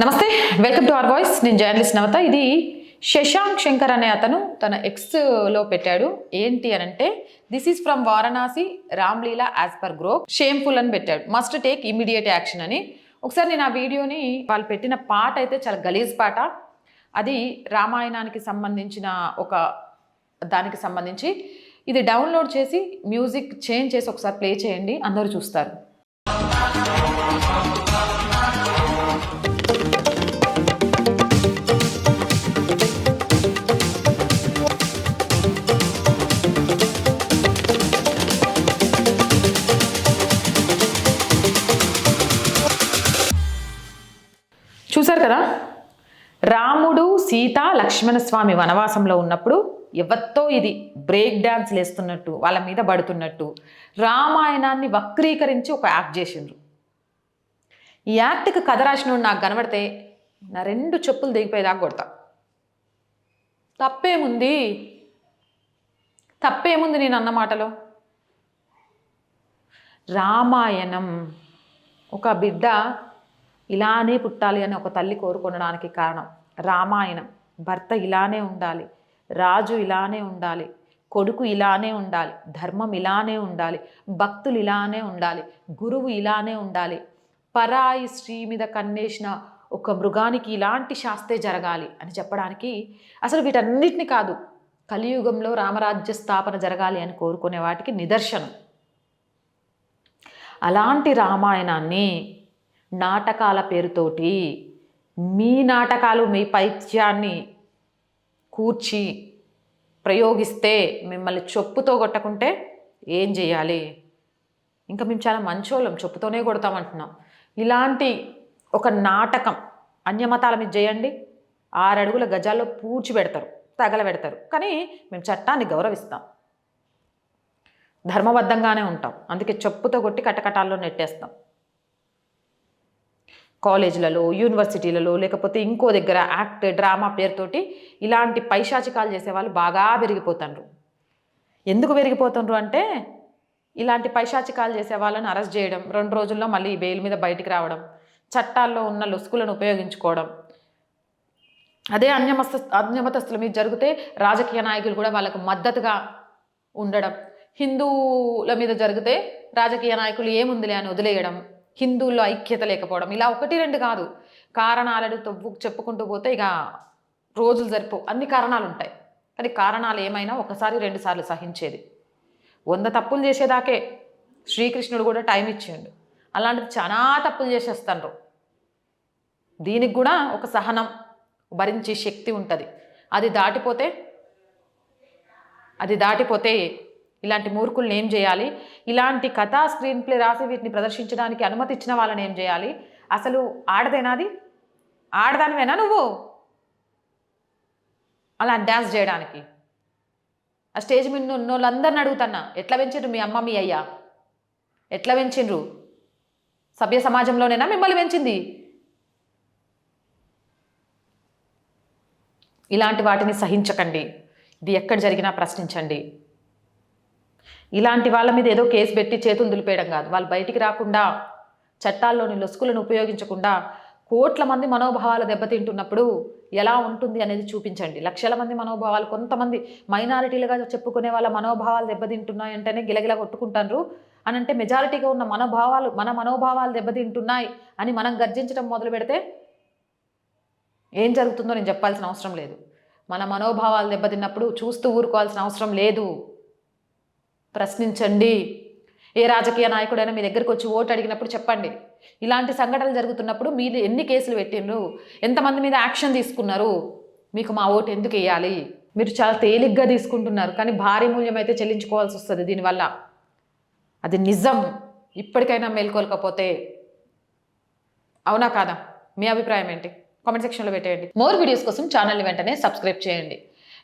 నమస్తే welcome to our voice. నేను journalist నవత. ఇది శశాంక్ శంకర్ అనే అతను తన ఎక్స్లో పెట్టాడు. ఏంటి అని అంటే this is from Varanasi Ramlila as per grow shameful అని పెట్టాడు. మస్ట్ టేక్ ఇమీడియట్ యాక్షన్ అని. ఒకసారి నేను ఆ వీడియోని వాళ్ళు పెట్టిన పాట అయితే చాలా గలీజ్ పాట. అది రామాయణానికి సంబంధించిన ఒక దానికి సంబంధించి. ఇది డౌన్లోడ్ చేసి మ్యూజిక్ చేంజ్ చేసి ఒకసారి ప్లే చేయండి. అందరూ చూస్తారు. చూశారు కదా? రాముడు సీత లక్ష్మణస్వామి వనవాసంలో ఉన్నప్పుడు ఎవరితో ఇది బ్రేక్ డ్యాన్స్ వేస్తున్నట్టు వాళ్ళ మీద పడుతున్నట్టు రామాయణాన్ని వక్రీకరించి ఒక యాక్ట్ చేసిండ్రు. ఈ యాక్ట్కి కథ రాసినోడు నాకు కనబడితే నా రెండు చెప్పులు దిగిపోయేదాకా కొడతా. తప్పేముంది? తప్పేముంది నేను అన్న మాటలో? రామాయణం ఒక బిడ్డ ఇలానే పుట్టాలి అని ఒక తల్లి కోరుకొనడానికి కారణం రామాయణం. భర్త ఇలానే ఉండాలి రాజు ఇలానే ఉండాలి కొడుకు ఇలానే ఉండాలి ధర్మం ఇలానే ఉండాలి భక్తులు ఇలానే ఉండాలి గురువు ఇలానే ఉండాలి. పరాయి స్త్రీ మీద కన్నేసిన ఒక మృగానికి ఇలాంటి శాస్తే జరగాలి అని చెప్పడానికి అసలు వీటన్నిటిని కాదు కలియుగంలో రామరాజ్య స్థాపన జరగాలి అని కోరుకునే వాటికి నిదర్శనం. అలాంటి రామాయణాన్ని నాటకాల పేరుతోటి మీ నాటకాలు మీ పైత్యాన్ని కూర్చి ప్రయోగిస్తే మిమ్మల్ని చొప్పుతో కొట్టకుంటే ఏం చేయాలి? ఇంకా మేము చాలా మంచోళ్ళం చొప్పుతోనే కొడతామంటున్నాం. ఇలాంటి ఒక నాటకం అన్యమతాల మీద చేయండి ఆరడుగుల గజాల్లో పూడ్చి పెడతారు తగలబెడతారు. కానీ మేము చట్టాన్ని గౌరవిస్తాం. ధర్మబద్ధంగానే ఉంటాం. అందుకే చెప్పుతో కొట్టి కటకటాల్లో నెట్టేస్తాం. కాలేజీలలో యూనివర్సిటీలలో లేకపోతే ఇంకో దగ్గర యాక్ట్ డ్రామా పేరుతోటి ఇలాంటి పైశాచికాలు చేసే వాళ్ళు బాగా పెరిగిపోతుండ్రు ఎందుకు పెరిగిపోతుండ్రు అంటే ఇలాంటి పైశాచికాలు చేసే వాళ్ళని అరెస్ట్ చేయడం రెండు రోజుల్లో మళ్ళీ బెయిల్ మీద బయటికి రావడం చట్టాల్లో ఉన్న లొసుకులను ఉపయోగించుకోవడం. అదే అన్యమస్త అన్యమతస్తుల మీద జరిగితే రాజకీయ నాయకులు కూడా వాళ్ళకు మద్దతుగా ఉండడం. హిందువుల మీద జరిగితే రాజకీయ నాయకులు ఏముందిలే అని వదిలేయడం. హిందువుల్లో ఐక్యత లేకపోవడం ఇలా ఒకటి రెండు కాదు. కారణాలను తవ్వు చెప్పుకుంటూ పోతే ఇక రోజులు సరిపో అన్ని కారణాలు ఉంటాయి. కానీ కారణాలు ఏమైనా ఒకసారి రెండు సార్లు సహించేది. వంద తప్పులు చేసేదాకే శ్రీకృష్ణుడు కూడా టైం ఇచ్చిండు. అలాంటిది చాలా తప్పులు చేసేస్తాండ్రు. దీనికి కూడా ఒక సహనం భరించే శక్తి ఉంటుంది. అది దాటిపోతే అది దాటిపోతే ఇలాంటి మూర్ఖుల్ని ఏం చేయాలి? ఇలాంటి కథా స్క్రీన్ ప్లే రాసి వీటిని ప్రదర్శించడానికి అనుమతి ఇచ్చిన వాళ్ళని ఏం చేయాలి? అసలు ఆడదేనాది ఆడదానివేనా నువ్వు? అలా డ్యాన్స్ చేయడానికి. ఆ స్టేజ్ మీద నోళ్ళందరిని అడుగుతున్నా ఎట్లా పెంచిండ్రు మీ అమ్మ మీ అయ్యా? ఎట్లా పెంచిండ్రు సభ్య సమాజంలోనేనా మిమ్మల్ని పెంచింది? ఇలాంటి వాటిని సహించకండి. ఇది ఎక్కడ జరిగినా ప్రశ్నించండి. ఇలాంటి వాళ్ళ మీద ఏదో కేసు పెట్టి చేతులు దులిపేయడం కాదు. వాళ్ళు బయటికి రాకుండా చట్టాల్లోని లొసుకులను ఉపయోగించకుండా కోట్ల మంది మనోభావాలు దెబ్బతింటున్నప్పుడు ఎలా ఉంటుంది అనేది చూపించండి. లక్షల మంది మనోభావాలు కొంతమంది మైనారిటీలుగా చెప్పుకునే వాళ్ళ మనోభావాలు దెబ్బతింటున్నాయంటేనే గిలగిల కొట్టుకుంటారు అని అంటే మెజారిటీగా ఉన్న మనోభావాలు మన మనోభావాలు దెబ్బతింటున్నాయి అని మనం గర్జించడం మొదలు పెడితే ఏం జరుగుతుందో నేను చెప్పాల్సిన అవసరం లేదు. మన మనోభావాలు దెబ్బతిన్నప్పుడు చూస్తూ ఊరుకోవాల్సిన అవసరం లేదు. ప్రశ్నించండి. ఏ రాజకీయ నాయకుడైనా మీ దగ్గరకు వచ్చి ఓటు అడిగినప్పుడు చెప్పండి. ఇలాంటి సంఘటనలు జరుగుతున్నప్పుడు మీరు ఎన్ని కేసులు పెట్టిండ్రు? ఎంతమంది మీద యాక్షన్ తీసుకున్నారు? మీకు మా ఓటు ఎందుకు వేయాలి? మీరు చాలా తేలిగ్గా తీసుకుంటున్నారు కానీ భారీ మూల్యం అయితే చెల్లించుకోవాల్సి వస్తుంది దీనివల్ల. అది నిజం. ఇప్పటికైనా మేల్కోలేకపోతే. అవునా కాదా? మీ అభిప్రాయం ఏంటి? కామెంట్ సెక్షన్లో పెట్టేయండి. మోర్ వీడియోస్ కోసం ఛానల్ని వెంటనే సబ్స్క్రైబ్ చేయండి.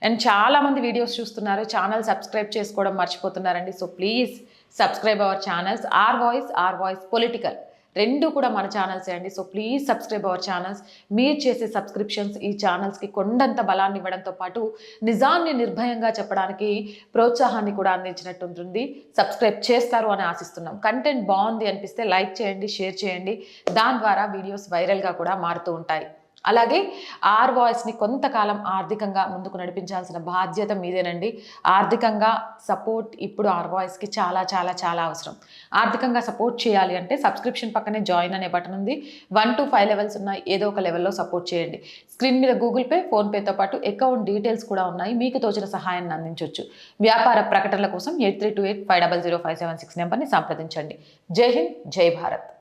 అండ్ చాలామంది వీడియోస్ చూస్తున్నారు. ఛానల్ సబ్స్క్రైబ్ చేసుకోవడం మర్చిపోతున్నారండి. So please subscribe our channels R voice R voice political రెండు కూడా మన ఛానల్సే అండి. So please subscribe our channels మీరు చేసే సబ్స్క్రిప్షన్స్ ఈ ఛానల్స్కి కొండంత బలాన్ని ఇవ్వడంతో పాటు నిజాన్ని నిర్భయంగా చెప్పడానికి ప్రోత్సాహాన్ని కూడా అందించినట్టు ఉంటుంది. సబ్స్క్రైబ్ చేస్తారు అని ఆశిస్తున్నాం. కంటెంట్ బాగుంది అనిపిస్తే లైక్ చేయండి షేర్ చేయండి. దాని ద్వారా వీడియోస్ వైరల్గా కూడా మారుతూ ఉంటాయి. అలాగే ఆర్ వాయిస్ని కొంతకాలం ఆర్థికంగా ముందుకు నడిపించాల్సిన బాధ్యత మీదేనండి. ఆర్థికంగా సపోర్ట్ ఇప్పుడు ఆర్ వాయిస్కి చాలా చాలా చాలా అవసరం. ఆర్థికంగా సపోర్ట్ చేయాలి అంటే సబ్స్క్రిప్షన్ పక్కనే జాయిన్ అనే బటన్ ఉంది. వన్ టు ఫైవ్ లెవెల్స్ ఉన్నాయి ఏదో ఒక లెవెల్లో సపోర్ట్ చేయండి. స్క్రీన్ మీద గూగుల్ పే ఫోన్పేతో పాటు అకౌంట్ డీటెయిల్స్ కూడా ఉన్నాయి. మీకు తోచిన సహాయాన్ని అందించవచ్చు వ్యాపార ప్రకటనల కోసం eight three two eight five double zero five seven six నెంబర్ని సంప్రదించండి. జై హింద్ జై భారత్.